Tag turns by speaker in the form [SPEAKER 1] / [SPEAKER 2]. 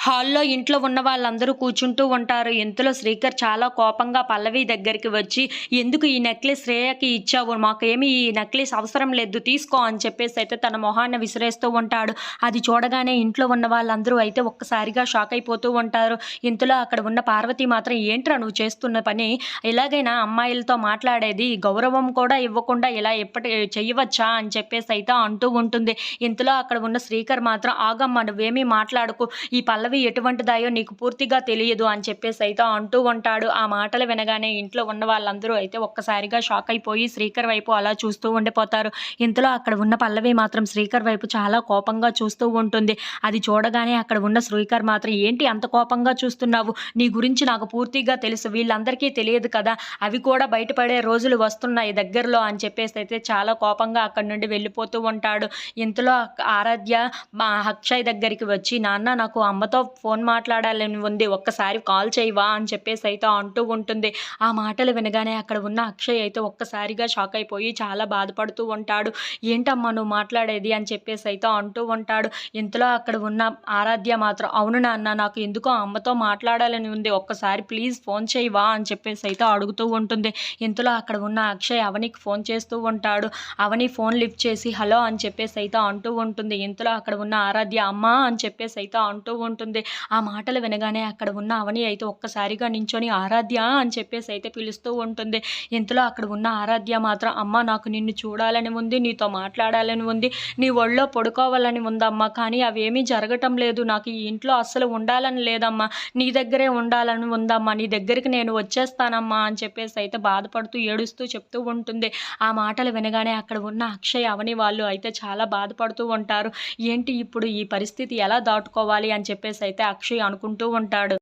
[SPEAKER 1] హాల్లో ఇంట్లో ఉన్న వాళ్ళందరూ కూర్చుంటూ ఉంటారు. ఇంతలో శ్రీకర్ చాలా కోపంగా పల్లవి దగ్గరికి వచ్చి ఎందుకు ఈ నెక్లెస్ శ్రేయకి ఇచ్చావు? మాకేమి ఈ నెక్లెస్ అవసరం లేదు. తీసుకో అని చెప్పేసి అయితే తన మొహాన్ని విసిరేస్తూ ఉంటాడు. అది చూడగానే ఇంట్లో ఉన్న వాళ్ళందరూ అయితే ఒక్కసారిగా షాక్ అయిపోతూ ఉంటారు. ఇంతలో అక్కడ ఉన్న పార్వతి మాత్రం ఏంట్రా నువ్వు చేస్తున్న పని? ఎలాగైనా అమ్మాయిలతో మాట్లాడేది గౌరవం కూడా ఇవ్వకుండా ఇలా ఎప్పటి చెయ్యవచ్చా? అని చెప్పేసి అయితే అంటూ ఉంటుంది. ఇంతలో అక్కడ ఉన్న శ్రీకర్ మాత్రం ఆగమ్మ నువ్వేమీ మాట్లాడుకు. ఈ పల్లవి ఎటువంటిదాయో నీకు పూర్తిగా తెలియదు అని చెప్పేసి అయితే అంటూ ఉంటాడు. ఆ మాటలు వినగానే ఇంట్లో ఉన్న వాళ్ళందరూ అయితే ఒక్కసారిగా షాక్ అయిపోయి శ్రీకర్ వైపు అలా చూస్తూ ఉండిపోతారు. ఇంతలో అక్కడ ఉన్న పల్లవి మాత్రం శ్రీకర్ వైపు చాలా కోపంగా చూస్తూ ఉంటుంది. అది చూడగానే అక్కడ ఉన్న శ్రీకర్ మాత్రం ఏంటి అంత కోపంగా చూస్తున్నావు? నీ గురించి నాకు పూర్తిగా తెలుసు. వీళ్ళందరికీ తెలియదు కదా. అవి కూడా బయటపడే రోజులు వస్తున్నాయి దగ్గరలో అని చెప్పేసి అయితే చాలా కోపంగా అక్కడి నుండి వెళ్ళిపోతూ ఉంటాడు. ఇంతలో ఆరాధ్య మా అక్షయ్ దగ్గరికి వచ్చి నాన్న నాకు అమ్మతో ఫోన్ మాట్లాడాలని ఉంది ఒక్కసారి కాల్ చేయవా అని చెప్పేసి అయితే అంటూ ఉంటుంది. ఆ మాటలు వినగానే అక్కడ ఉన్న అక్షయ్ అయితే ఒక్కసారిగా షాక్ అయిపోయి చాలా బాధపడుతూ ఉంటాడు. ఏంటమ్మా నువ్వు మాట్లాడేది? అని చెప్పేసి అయితే అంటూ ఉంటాడు. ఇంతలో అక్కడ ఉన్న ఆరాధ్య మాత్రం అవును నాన్న నాకు ఎందుకో అమ్మతో మాట్లాడాలని ఉంది. ఒక్కసారి ప్లీజ్ ఫోన్ చేయవా అని చెప్పేసి అయితే అడుగుతూ ఉంటుంది. ఇంతలో అక్కడ ఉన్న అక్షయ్ అవనికి ఫోన్ చేస్తూ ఉంటాడు. అవని ఫోన్ లిఫ్ట్ చేసి హలో అని చెప్పేసి అయితే అంటూ ఉంటుంది. ఇంతలో అక్కడ ఉన్న ఆరాధ్య అమ్మ అని చెప్పేసి అయితే అంటూ ఉంటుంది. ఉంటుంది ఆ మాటలు వినగానే అక్కడ ఉన్న అవని అయితే ఒక్కసారిగా నించొని ఆరాధ్య అని చెప్పేసి అయితే పిలుస్తూ ఉంటుంది. ఇంతలో అక్కడ ఉన్న ఆరాధ్య మాత్రం అమ్మ నాకు నిన్ను చూడాలని ఉంది నీతో మాట్లాడాలని ఉంది నీ ఒళ్ళో పడుకోవాలని ఉందమ్మా కానీ అవేమీ జరగటం లేదు. నాకు ఈ ఇంట్లో అస్సలు ఉండాలని లేదమ్మా. నీ దగ్గరే ఉండాలని ఉందమ్మా. నీ దగ్గరికి నేను వచ్చేస్తానమ్మా అని చెప్పేసి అయితే బాధపడుతూ ఏడుస్తూ చెప్తూ ఉంటుంది. ఆ మాటలు వినగానే అక్కడ ఉన్న అక్షయ్ అవని వాళ్ళు అయితే చాలా బాధపడుతూ ఉంటారు. ఏంటి ఇప్పుడు ఈ పరిస్థితి? ఎలా దాటుకోవాలి? అని చెప్పేసి అయితే అక్షయ్ అనుకుంటూ ఉంటాడు.